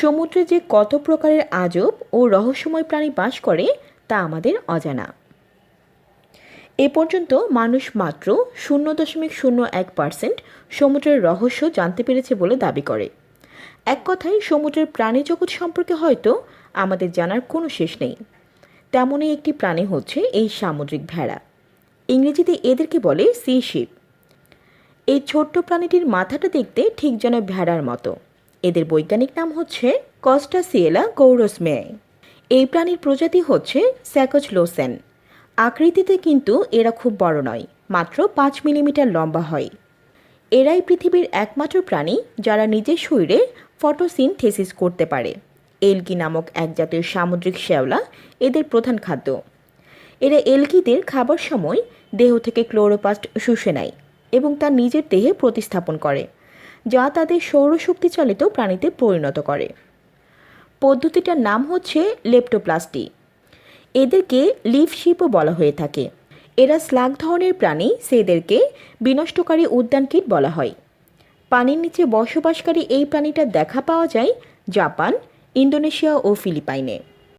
সমুদ্রে যে কত প্রকারের আজব ও রহস্যময় প্রাণী বাস করে, তা আমাদের অজানা। এ পর্যন্ত মানুষ মাত্র শূন্য দশমিক শূন্য এক পার্সেন্ট সমুদ্রের রহস্য জানতে পেরেছে বলে দাবি করে। এক কথায়, সমুদ্রের প্রাণী জগৎ সম্পর্কে হয়তো আমাদের জানার কোনো শেষ নেই। তেমনই একটি প্রাণী হচ্ছে এই সামুদ্রিক ভেড়া। ইংরেজিতে এদেরকে বলে সি শিপ। এই ছোট্ট প্রাণীটির মাথাটা দেখতে ঠিক যেন ভেড়ার মতো। এদের বৈজ্ঞানিক নাম হচ্ছে কস্টাসিয়েলা গৌরসমে এই প্রাণীর প্রজাতি হচ্ছে স্যাকচ লোসেন আকৃতিতে কিন্তু এরা খুব বড় নয়, মাত্র পাঁচ মিলিমিটার লম্বা হয়। এরাই পৃথিবীর একমাত্র প্রাণী যারা নিজের শরীরে ফটোসিনথেসিস করতে পারে। এলকি নামক এক জাতীয় সামুদ্রিক শ্যাওলা এদের প্রধান খাদ্য। এরা এলকিদের খাবার সময় দেহ থেকে ক্লোরোপাস্ট শুষে নেয় এবং তা নিজের দেহে প্রতিস্থাপন করে। যা তাদের সৌরশক্তি চালিত প্রাণীতে পরিণত করে। পদ্ধতিটার নাম হচ্ছে লেপ্টোপ্লাস্টি। এদেরকে লিফ শিপও বলা হয়ে থাকে। এরা স্লাগ ধরনের প্রাণী, সেদেরকে বিনষ্টকারী উদ্যানকীট বলা হয়। পানির নিচে বসবাসকারী এই প্রাণীটা দেখা পাওয়া যায় জাপান, ইন্দোনেশিয়া ও ফিলিপাইনে।